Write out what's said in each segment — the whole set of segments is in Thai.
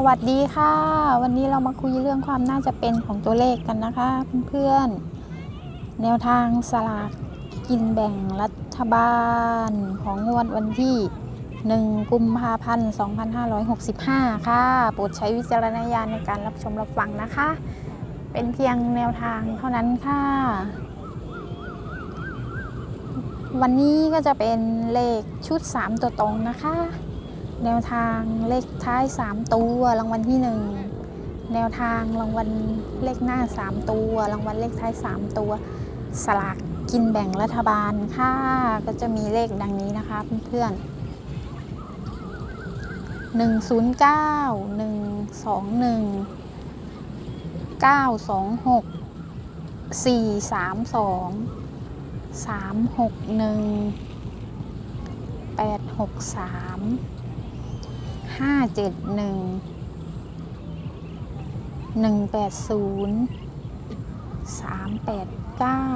สวัสดีค่ะ วันนี้เรามาคุยเรื่องความน่าจะเป็นของตัวเลขกันนะคะเพื่อนๆแนวทางสลากกินแบ่งรัฐบาลของงวดวันที่ 1 กุมภาพันธ์ 2565 ค่ะ โปรดใช้วิจารณญาณในการรับชมรับฟังนะคะ เป็นเพียงแนวทางเท่านั้นค่ะ วันนี้ก็จะเป็นเลขชุด 3 ตัวตรงนะคะ แนวทางเลขท้าย 3 ตัวรางวัลที่ 1 แนวทางรางวัลเลขหน้า 3 ตัว รางวัลเลขท้าย 3 ตัวสลากกินแบ่งรัฐบาลค่ะ ก็จะมีเลขดังนี้นะคะเพื่อนๆ109 121 926 432 361 863ห้า ห้าเจ็ดหนึ่งหนึ่งแปดศูนย์สามแปดเก้า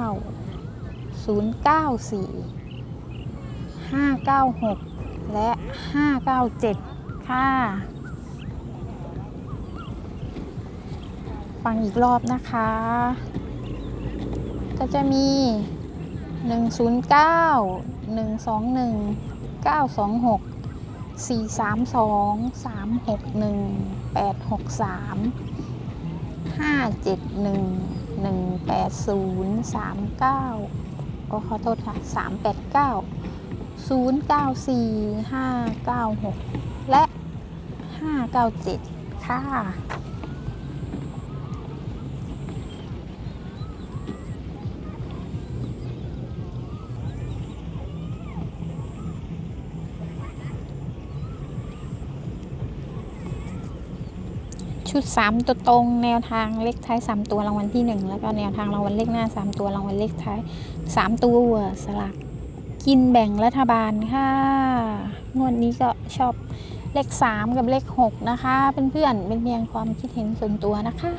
ศูนย์เก้าสี่ห้าเก้าหกและห้าเก้าเจ็ดค่ะฟังอีกรอบนะคะ ก็จะมี 109 121 926 สี่สามสองสามหกหนึ่งแปดหกสามห้าเจ็ดหนึ่งหนึ่งแปดศูนย์สามเก้าก็ขอโทษค่ะสามแปดเก้าศูนย์เก้าสี่ห้าเก้าหกและห้าเก้าเจ็ดค่ะ ชุด 3 ตัวตรง แนวทางเลขท้าย 3 ตัวรางวัลที่ 1 แล้วก็แนวทางรางวัลเลขหน้า 3 ตัวรางวัลเลขท้าย 3 ตัวสลากกินแบ่งรัฐบาลค่ะงวดนี้ก็ชอบเลข 3 กับเลข 6 นะคะเพื่อนๆเป็นเพียงความคิดเห็นส่วนตัวนะคะ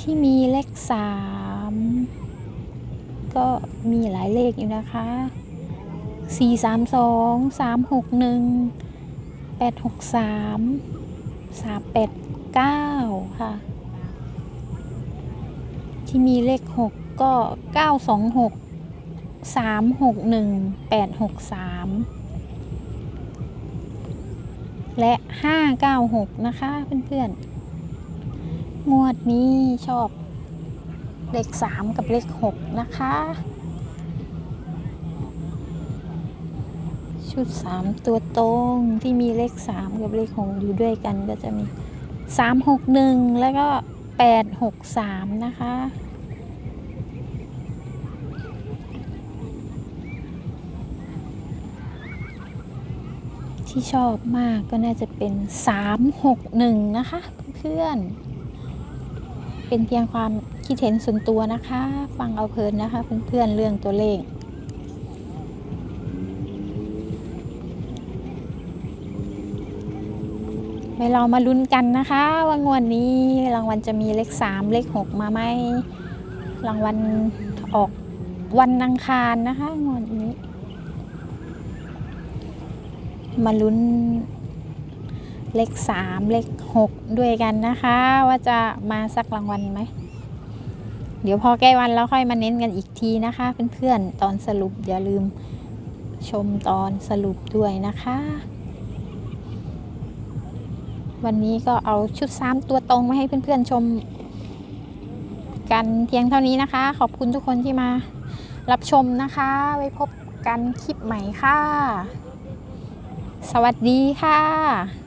ที่มีเลข 3 ก็มีหลายเลขอยู่นะคะ 4 3 2 3 6 1 แปดหกสามสามแปดเก้าค่ะ ที่มีเลขหกก็เก้าสองหกสามหกหนึ่งแปดหกสามและห้าเก้าหกนะคะ เพื่อนๆ งวดนี้ชอบเลขสามกับเลขหกนะคะ ชุด 3 ตัวตรงที่มีเลข 3 กับเลข6อยู่ด้วยกันก็จะมี 361 แล้วก็ 863 นะคะ ที่ชอบมากก็น่าจะเป็น 361 นะคะ เพื่อนเป็นเพียงความคิดเห็นส่วนตัวนะคะ ฟังเอาเพลินนะคะเพื่อนๆเรื่องตัวเลข ไปเรามาลุ้นกันนะคะ ว่างวดนี้รางวัลจะมีเลขสามเลขหกมาไหมรางวัลออกวันอังคารนะคะงวดนี้ มาลุ้นเลขสามเลขหกด้วยกันนะคะ ว่าจะมาสักรางวัลไหมเดี๋ยวพอใกล้วันแล้วค่อยมาเน้นกันอีกทีนะคะเพื่อนๆตอนสรุปอย่าลืมชมตอนสรุปด้วยนะคะ วันนี้ก็เอาชุดซ้ำตัวตรงมาให้เพื่อนๆชม กันเพียงเท่านี้นะคะ ขอบคุณทุกคนที่มารับชมนะคะ ไว้พบกันคลิปใหม่ค่ะ สวัสดีค่ะ